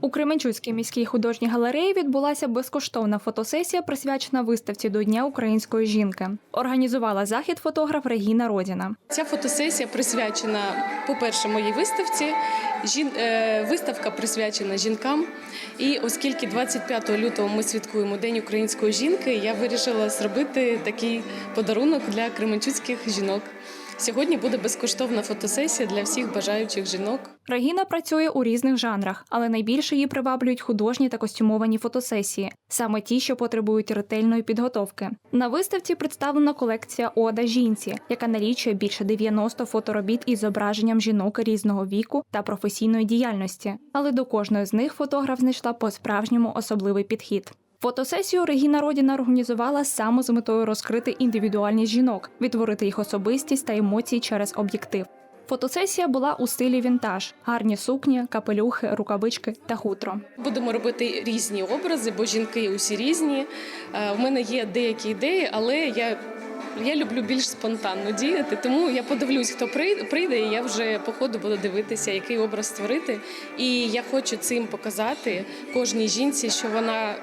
У Кременчуцькій міській художній галереї відбулася безкоштовна фотосесія, присвячена виставці до Дня української жінки. Організувала захід фотограф Регіна Родіна. Ця фотосесія присвячена, по-перше, моїй виставці. Жін... е, Виставка присвячена жінкам. І оскільки 25 лютого ми святкуємо День української жінки, я вирішила зробити такий подарунок для кременчуцьких жінок. Сьогодні буде безкоштовна фотосесія для всіх бажаючих жінок. Регіна працює у різних жанрах, але найбільше її приваблюють художні та костюмовані фотосесії, саме ті, що потребують ретельної підготовки. На виставці представлена колекція Ода жінці, яка налічує більше 90 фоторобіт із зображенням жінок різного віку та професійної діяльності. Але до кожної з них фотограф знайшла по-справжньому особливий підхід. Фотосесію Регіна Родіна організувала саме з метою розкрити індивідуальність жінок, відтворити їх особистість та емоції через об'єктив. Фотосесія була у стилі вінтаж: гарні сукні, капелюхи, рукавички та хутро. Будемо робити різні образи, бо жінки усі різні. Е, У мене є деякі ідеї, але я. Я люблю більш спонтанно діяти, тому я подивлюсь, хто прийде, і я вже по ходу буду дивитися, який образ створити. І я хочу цим показати кожній жінці, що вона е,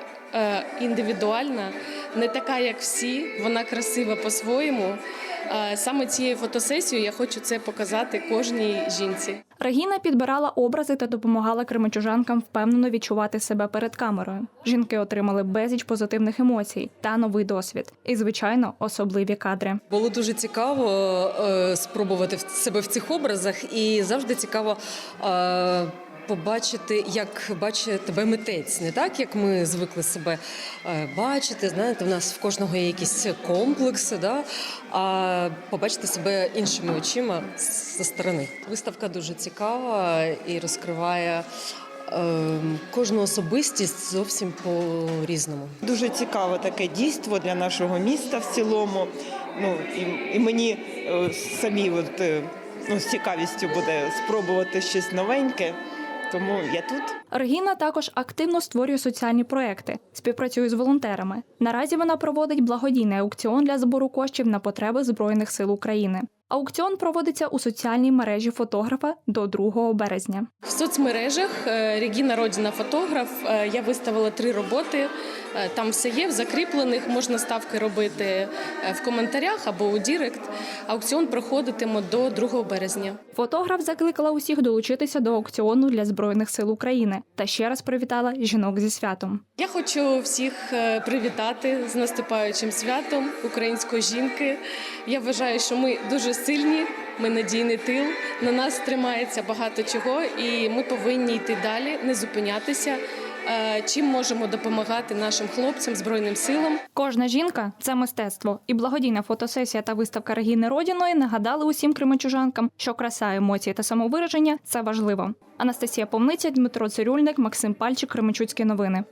індивідуальна, не така, як всі, вона красива по-своєму. Е, саме цією фотосесією я хочу це показати кожній жінці. Регіна підбирала образи та допомагала кременчужанкам впевнено відчувати себе перед камерою. Жінки отримали безліч позитивних емоцій та новий досвід, і, звичайно, особливі кадри. Було дуже цікаво е, спробувати в- себе в цих образах, і завжди цікаво. Побачити, як бачить тебе митець, не так як ми звикли себе е, бачити. Знаєте, в нас в кожного є якісь комплекси, да? а побачити себе іншими очима зі сторони. Виставка дуже цікава і розкриває е, кожну особистість зовсім по-різному. Дуже цікаве таке дійство для нашого міста в цілому. Ну і, і мені е, самі от, ну, з цікавістю буде спробувати щось новеньке. Тому я тут. Регіна також активно створює соціальні проекти, співпрацює з волонтерами. Наразі вона проводить благодійний аукціон для збору коштів на потреби Збройних сил України. Аукціон проводиться у соціальній мережі фотографа до 2 березня. В соцмережах е, Регіна Родіна фотограф. е, Я виставила три роботи. Е, Там все є в закріплених. Можна ставки робити в коментарях або у Дірект. Аукціон проходитиме до 2 березня. Фотограф закликала усіх долучитися до аукціону для збройних сил України та ще раз привітала жінок зі святом. Я хочу всіх привітати з наступаючим святом української жінки. Я вважаю, що ми дуже сильні. Ми надійний тил. На нас тримається багато чого, і ми повинні йти далі, не зупинятися. Е, Чим можемо допомагати нашим хлопцям, збройним силам. Кожна жінка це мистецтво, і благодійна фотосесія та виставка Регіни Родіної нагадали усім кременчужанкам, що краса, емоції та самовираження це важливо. Анастасія Повниця, Дмитро Цирюльник, Максим Пальчик, Кременчуцькі новини.